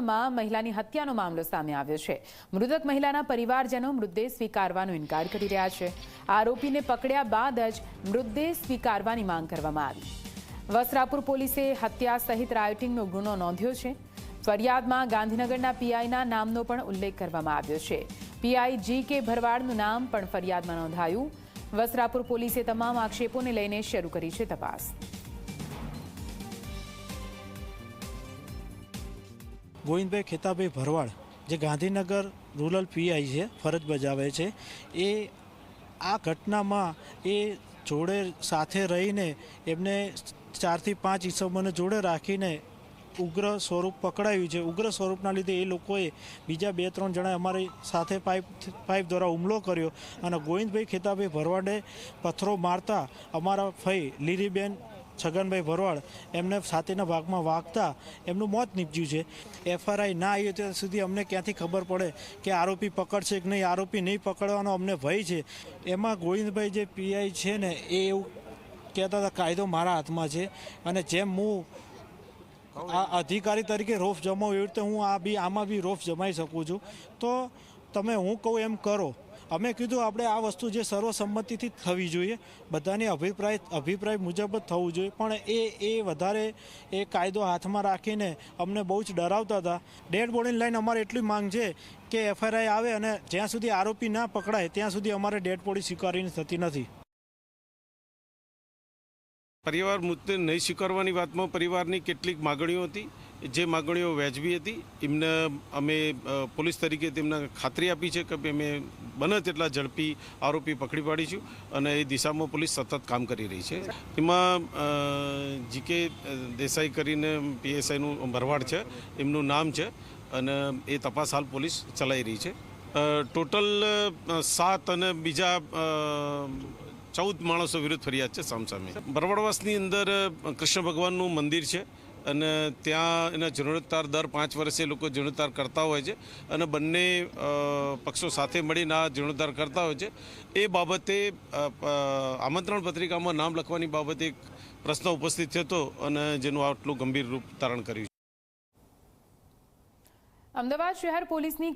ગોંધવણમાં મહિલાની હત્યાનો મામલો સામે આવ્યો છે. મૃતક મહિલાના પરિવારજનો મૃતદેહ સ્વીકારવાનો ઇનકાર કરી રહ્યા છે. આરોપીને પકડ્યા બાદ જ મૃતદેહ સ્વીકારવાની માંગ કરવામાં આવી. વસ્ત્રાપુર પોલીસે હત્યા સહિત રાયોટિંગનો ગુનો નોંધ્યો છે. ફરિયાદમાં ગાંધીનગરના પીઆઈના નામનો પણ ઉલ્લેખ કરવામાં આવ્યો છે. પીઆઈ જી કે ભરવાડનું નામ પણ ફરિયાદમાં નોંધાયું. વસ્ત્રાપુર પોલીસે તમામ આક્ષેપોને લઈને શરૂ કરી છે તપાસ. ગોવિંદભાઈ ખેતાભાઈ ભરવાડ, જે ગાંધીનગર રૂરલ પીઆઈ છે, ફરજ બજાવે છે, એ આ ઘટનામાં એ જોડે સાથે રહીને એમને ચારથી પાંચ ઈસમોને જોડે રાખીને ઉગ્ર સ્વરૂપ પકડાયું છે. ઉગ્ર સ્વરૂપના લીધે એ લોકોએ બીજા બે ત્રણ જણા અમારી સાથે પાઇપ પાઇપ દ્વારા હુમલો કર્યો અને ગોવિંદભાઈ ખેતાભાઈ ભરવાડે પથ્થરો મારતા અમારા ફઈ લીરીબેન છગનભાઈ ભરવાડ એમને સાથેના ભાગમાં વાગતા એમનું મોત નીપજ્યું છે. એફઆરઆઈ ના આવી ત્યાં સુધી અમને ક્યાંથી ખબર પડે કે આરોપી પકડશે કે નહીં? આરોપી નહીં પકડવાનો અમને ભય છે. એમાં ગોવિંદભાઈ જે પીઆઈ છે ને, એ એવું કહેતા હતા, કાયદો મારા હાથમાં છે અને જેમ હું આ અધિકારી તરીકે રોફ જમાવું એવી રીતે હું આ બી, આમાં બી રોફ જમાઈ શકું છું. તો તમે હું કહું એમ કરો અમે કીધું આપણે આ વસ્તુ જે સર્વસંમતિથી થવી જોઈએ, બધાની અભિપ્રાય અભિપ્રાય મુજબ જ થવું જોઈએ. પણ એ એ વધારે એ કાયદો હાથમાં રાખીને અમને બહુ જ ડરાવતા હતા. ડેડ બોડીની લાઈન અમારે એટલી માંગ છે કે એફઆઈઆર આવે અને જ્યાં સુધી આરોપી ના પકડાય, ત્યાં સુધી અમારે ડેડ બોડી સ્વીકારીને થતી નથી. પરિવાર મૃત્યુ નહીં સ્વીકારવાની વાતમાં પરિવારની કેટલીક માગણીઓ હતી. જે માગણીઓ વ્યાજબી હતી, એમને અમે પોલીસ તરીકે તેમને ખાતરી આપી છે કે અમે બને તેટલા ઝડપી આરોપી પકડી પાડીશું અને એ દિશામાં પોલીસ સતત કામ કરી રહી છે. એમાં જીકે દેસાઈ કરીને પીએસઆઈનું ભરવાડ છે, એમનું નામ છે અને એ તપાસ હાલ પોલીસ ચલાવી રહી છે. ટોટલ સાત અને બીજા ચૌદ માણસો વિરુદ્ધ ફરિયાદ છે સામસામે. બરવાડવાસની અંદર કૃષ્ણ ભગવાનનું મંદિર છે. અને ત્યાં એના જીર્ણોદ્ધાર દર પાંચ વર્ષે લોકો જીર્ણોદ્ધાર કરતા હોય છે અને બંને પક્ષો સાથે મળીને આ જીર્ણોદ્ધાર કરતા હોય છે. એ બાબતે આમંત્રણ પત્રિકામાં નામ લખવાની બાબતે એક પ્રશ્ન ઉપસ્થિત થયો અને જેનું આટલું ગંભીર રૂપ ધારણ કર્યું અમદાવાદ શહેર પોલીસની